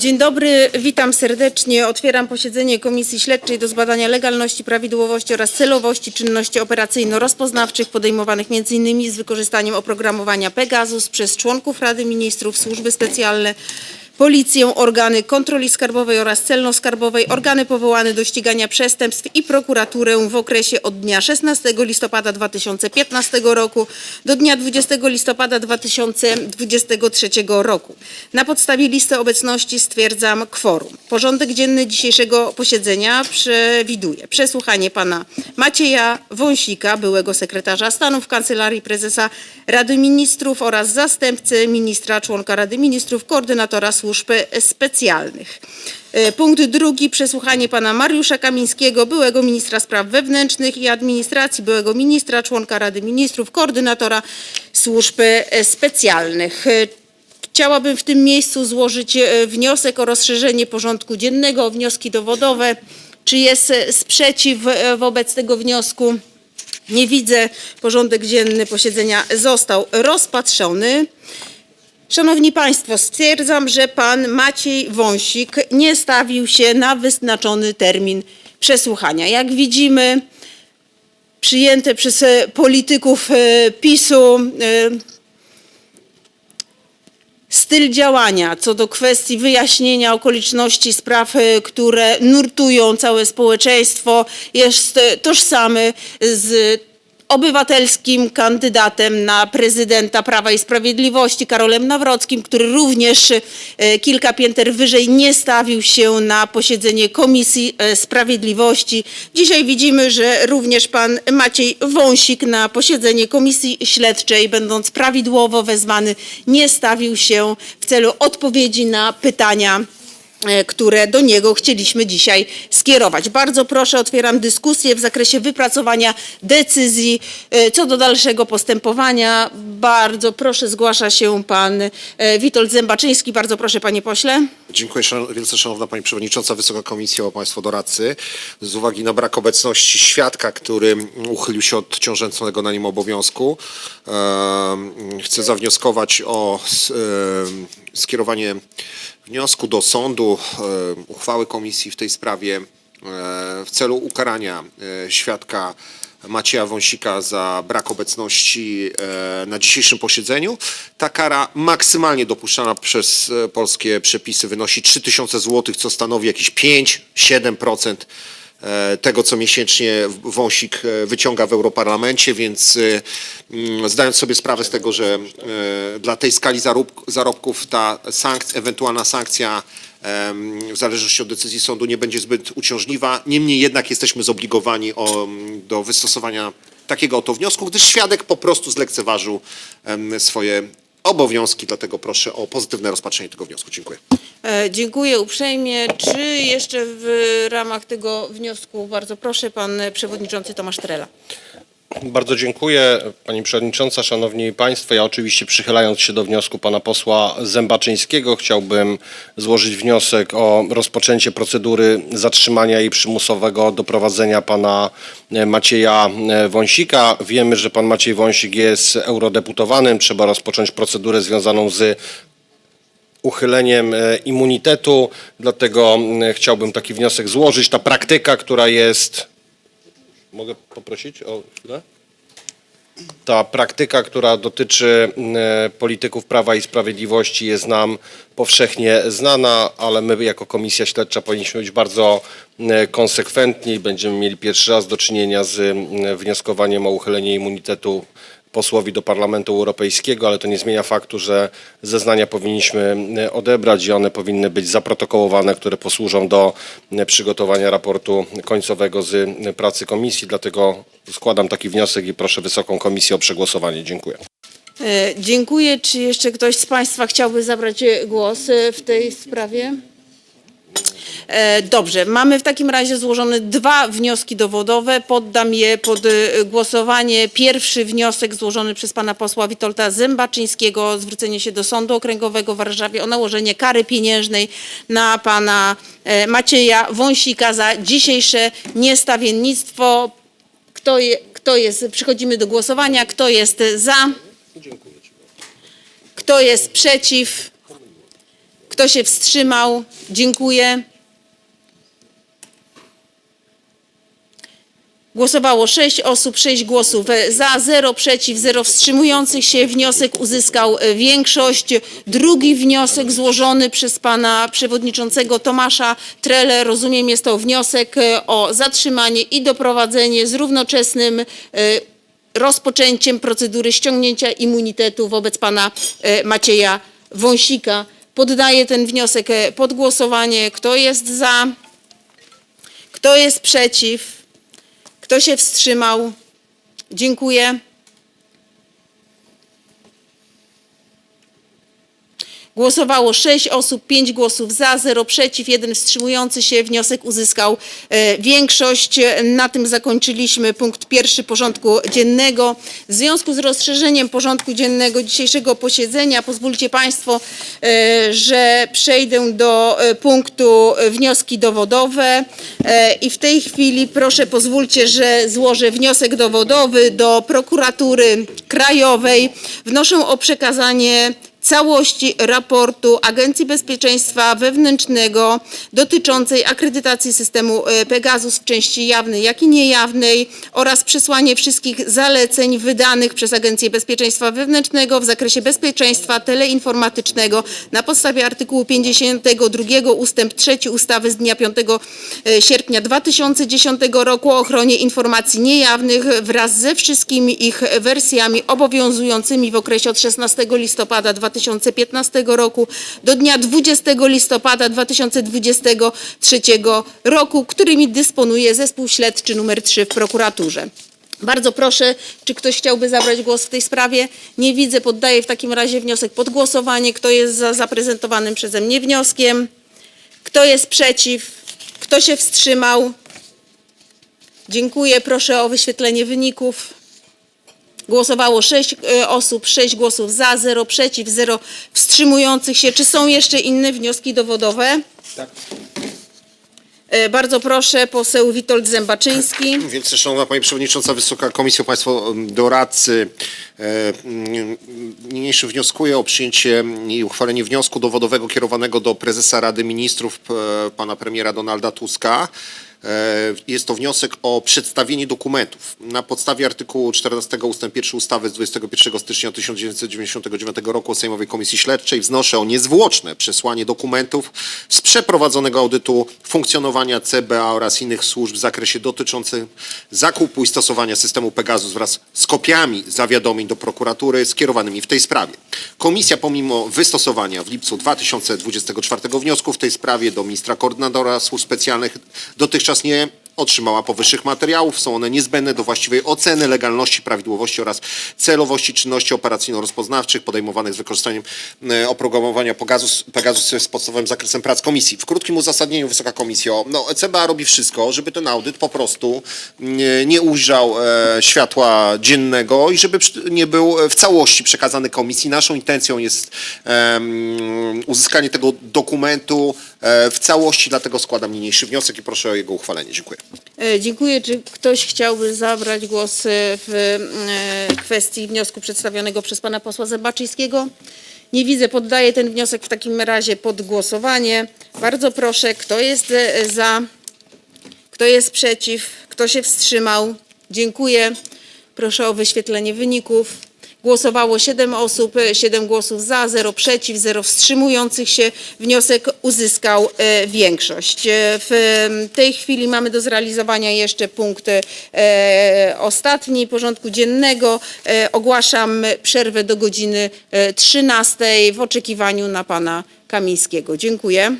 Dzień dobry, witam serdecznie. Otwieram posiedzenie Komisji Śledczej do zbadania legalności, prawidłowości oraz celowości czynności operacyjno-rozpoznawczych podejmowanych m.in. z wykorzystaniem oprogramowania Pegasus przez członków Rady Ministrów, służby specjalne, Policję, organy kontroli skarbowej oraz celno-skarbowej, organy powołane do ścigania przestępstw i prokuraturę w okresie od dnia 16 listopada 2015 roku do dnia 20 listopada 2023 roku. Na podstawie listy obecności stwierdzam kworum. Porządek dzienny dzisiejszego posiedzenia przewiduje przesłuchanie pana Macieja Wąsika, byłego sekretarza stanu w Kancelarii Prezesa Rady Ministrów oraz zastępcy ministra, członka Rady Ministrów, koordynatora służb specjalnych. E, Punkt drugi, przesłuchanie pana Mariusza Kamińskiego, byłego ministra spraw wewnętrznych i administracji, byłego ministra, członka Rady Ministrów, koordynatora służb e, specjalnych. E, Chciałabym w tym miejscu złożyć e, wniosek o rozszerzenie porządku dziennego o wnioski dowodowe. Czy jest e, sprzeciw e, wobec tego wniosku? Nie widzę. Porządek dzienny posiedzenia został rozpatrzony. Szanowni Państwo, stwierdzam, że pan Maciej Wąsik nie stawił się na wyznaczony termin przesłuchania. Jak widzimy, przyjęte przez e, polityków e, PiSu e, styl działania co do kwestii wyjaśnienia okoliczności spraw, które nurtują całe społeczeństwo, jest tożsamy z obywatelskim kandydatem na prezydenta Prawa i Sprawiedliwości, Karolem Nawrockim, który również e, kilka pięter wyżej nie stawił się na posiedzenie Komisji e, Sprawiedliwości. Dzisiaj widzimy, że również pan Maciej Wąsik na posiedzenie Komisji Śledczej, będąc prawidłowo wezwany, nie stawił się w celu odpowiedzi na pytania które do niego chcieliśmy dzisiaj skierować. Bardzo proszę, otwieram dyskusję w zakresie wypracowania decyzji e, co do dalszego postępowania. Bardzo proszę, zgłasza się pan e, Witold Zębaczyński. Bardzo proszę, panie pośle. Dziękuję wielce szanowna Pani Przewodnicząca, Wysoka Komisjo, Państwo doradcy. Z uwagi na brak obecności świadka, który uchylił się od ciążącego na nim obowiązku, em, chcę zawnioskować o em, skierowanie wniosku do sądu, em, uchwały komisji w tej sprawie e, w celu ukarania e, świadka Macieja Wąsika za brak obecności e, na dzisiejszym posiedzeniu. Ta kara maksymalnie dopuszczana przez e, polskie przepisy wynosi 3000 zł, co stanowi jakieś 5-7% e, tego, co miesięcznie Wąsik wyciąga w Europarlamencie, więc mm, zdając sobie sprawę z tego, że dla tej skali zarobków ta sankcja, ewentualna sankcja w zależności od decyzji sądu nie będzie zbyt uciążliwa. Niemniej jednak jesteśmy zobligowani o, do wystosowania takiego oto wniosku, gdyż świadek po prostu zlekceważył swoje obowiązki, dlatego proszę o pozytywne rozpatrzenie tego wniosku. Dziękuję. E, Dziękuję uprzejmie. Czy jeszcze w ramach tego wniosku, bardzo proszę, pan przewodniczący Tomasz Trela. Bardzo dziękuję Pani Przewodnicząca, Szanowni Państwo. Ja oczywiście przychylając się do wniosku Pana posła Zębaczyńskiego chciałbym złożyć wniosek o rozpoczęcie procedury zatrzymania i przymusowego doprowadzenia Pana e, Macieja e, Wąsika. Wiemy, że Pan Maciej Wąsik jest eurodeputowanym. Trzeba rozpocząć procedurę związaną z uchyleniem e, immunitetu, dlatego chciałbym taki wniosek złożyć. Ta praktyka, która jest Mogę poprosić o chwilę? Ta praktyka, która dotyczy e, polityków Prawa i Sprawiedliwości jest nam powszechnie znana, ale my jako Komisja Śledcza powinniśmy być bardzo e, konsekwentni. Będziemy mieli pierwszy raz do czynienia z e, wnioskowaniem o uchylenie immunitetu posłowi do Parlamentu Europejskiego, ale to nie zmienia faktu, że zeznania powinniśmy e, odebrać i one powinny być zaprotokołowane, które posłużą do e, przygotowania raportu końcowego z e, pracy komisji. Dlatego składam taki wniosek i proszę Wysoką Komisję o przegłosowanie. Dziękuję. Dziękuję. Czy jeszcze ktoś z Państwa chciałby zabrać głos w tej sprawie? E, Dobrze, mamy w takim razie złożone dwa wnioski dowodowe. Poddam je pod e, głosowanie. Pierwszy wniosek złożony przez pana posła Witolda Zębaczyńskiego zwrócenie się do Sądu Okręgowego w Warszawie o nałożenie kary pieniężnej na pana e, Macieja Wąsika za dzisiejsze niestawiennictwo. Kto, je, kto jest, przechodzimy do głosowania. Kto jest za? Kto jest przeciw? Kto się wstrzymał? Dziękuję. Głosowało 6 osób, 6 głosów za, 0 przeciw, 0 wstrzymujących się. Wniosek uzyskał e, większość. Drugi wniosek złożony przez pana przewodniczącego Tomasza Trele, rozumiem jest to wniosek e, o zatrzymanie i doprowadzenie z równoczesnym e, rozpoczęciem procedury ściągnięcia immunitetu wobec pana Macieja Wąsika. Poddaję ten wniosek e, pod głosowanie. Kto jest za? Kto jest przeciw? Kto się wstrzymał? Dziękuję. Głosowało 6 osób, 5 głosów za, 0 przeciw, 1 wstrzymujący się. Wniosek uzyskał e, większość. Na tym zakończyliśmy punkt pierwszy porządku dziennego. W związku z rozszerzeniem porządku dziennego dzisiejszego posiedzenia pozwólcie Państwo, e, że przejdę do e, punktu wnioski dowodowe i w tej chwili proszę pozwólcie, że złożę wniosek dowodowy do prokuratury krajowej. Wnoszę o przekazanie całości raportu Agencji Bezpieczeństwa Wewnętrznego dotyczącej akredytacji systemu e, Pegasus w części jawnej, jak i niejawnej oraz przesłanie wszystkich zaleceń wydanych przez Agencję Bezpieczeństwa Wewnętrznego w zakresie bezpieczeństwa teleinformatycznego na podstawie artykułu 52 ustęp 3 ustawy z dnia 5 e, sierpnia 2010 roku o ochronie informacji niejawnych wraz ze wszystkimi ich wersjami obowiązującymi w okresie od 16 listopada 2015 roku do dnia 20 listopada 2023 roku, którymi dysponuje zespół śledczy numer 3 w prokuraturze. Bardzo proszę, czy ktoś chciałby zabrać głos w tej sprawie? Nie widzę, poddaję w takim razie wniosek pod głosowanie. Kto jest za zaprezentowanym przeze mnie wnioskiem? Kto jest przeciw? Kto się wstrzymał? Dziękuję. Proszę o wyświetlenie wyników. Głosowało 6 osób, 6 głosów za, 0 przeciw, 0 wstrzymujących się. Czy są jeszcze inne wnioski dowodowe? Tak. E, Bardzo proszę, poseł Witold Zębaczyński. Więc szanowna Pani Przewodnicząca, Wysoka Komisjo, Państwo doradcy, e, mm, niniejszym wnioskuję o przyjęcie i uchwalenie wniosku dowodowego kierowanego do prezesa Rady Ministrów pana premiera Donalda Tuska. E, Jest to wniosek o przedstawienie dokumentów. Na podstawie artykułu 14 ust. 1 ustawy z 21 stycznia 1999 roku o Sejmowej Komisji Śledczej wznoszę o niezwłoczne przesłanie dokumentów z przeprowadzonego audytu funkcjonowania CBA oraz innych służb w zakresie dotyczącym zakupu i stosowania systemu Pegasus wraz z kopiami zawiadomień do prokuratury skierowanymi w tej sprawie. Komisja pomimo wystosowania w lipcu 2024 wniosku w tej sprawie do ministra koordynatora służb specjalnych dotychczas nie otrzymała powyższych materiałów. Są one niezbędne do właściwej oceny legalności, prawidłowości oraz celowości czynności operacyjno-rozpoznawczych podejmowanych z wykorzystaniem e, oprogramowania Pegasus, Pegasus jest podstawowym zakresem prac komisji. W krótkim uzasadnieniu, Wysoka Komisjo, no, CBA robi wszystko, żeby ten audyt po prostu nie, nie ujrzał e, światła dziennego i żeby nie był w całości przekazany komisji. Naszą intencją jest uzyskanie tego dokumentu w całości, dlatego składam niniejszy wniosek i proszę o jego uchwalenie. Dziękuję. E, Dziękuję. Czy ktoś chciałby zabrać głos e, w e, kwestii wniosku przedstawionego przez pana posła Zębaczyńskiego? Nie widzę. Poddaję ten wniosek w takim razie pod głosowanie. Bardzo proszę, kto jest e, za? Kto jest przeciw? Kto się wstrzymał? Dziękuję. Proszę o wyświetlenie wyników. Głosowało 7 osób, 7 głosów za, 0 przeciw, 0 wstrzymujących się. Wniosek uzyskał e, większość. E, W tej chwili mamy do zrealizowania jeszcze punkt e, ostatni porządku dziennego. E, ogłaszam przerwę do godziny e, 13 w oczekiwaniu na pana Kamińskiego. Dziękuję.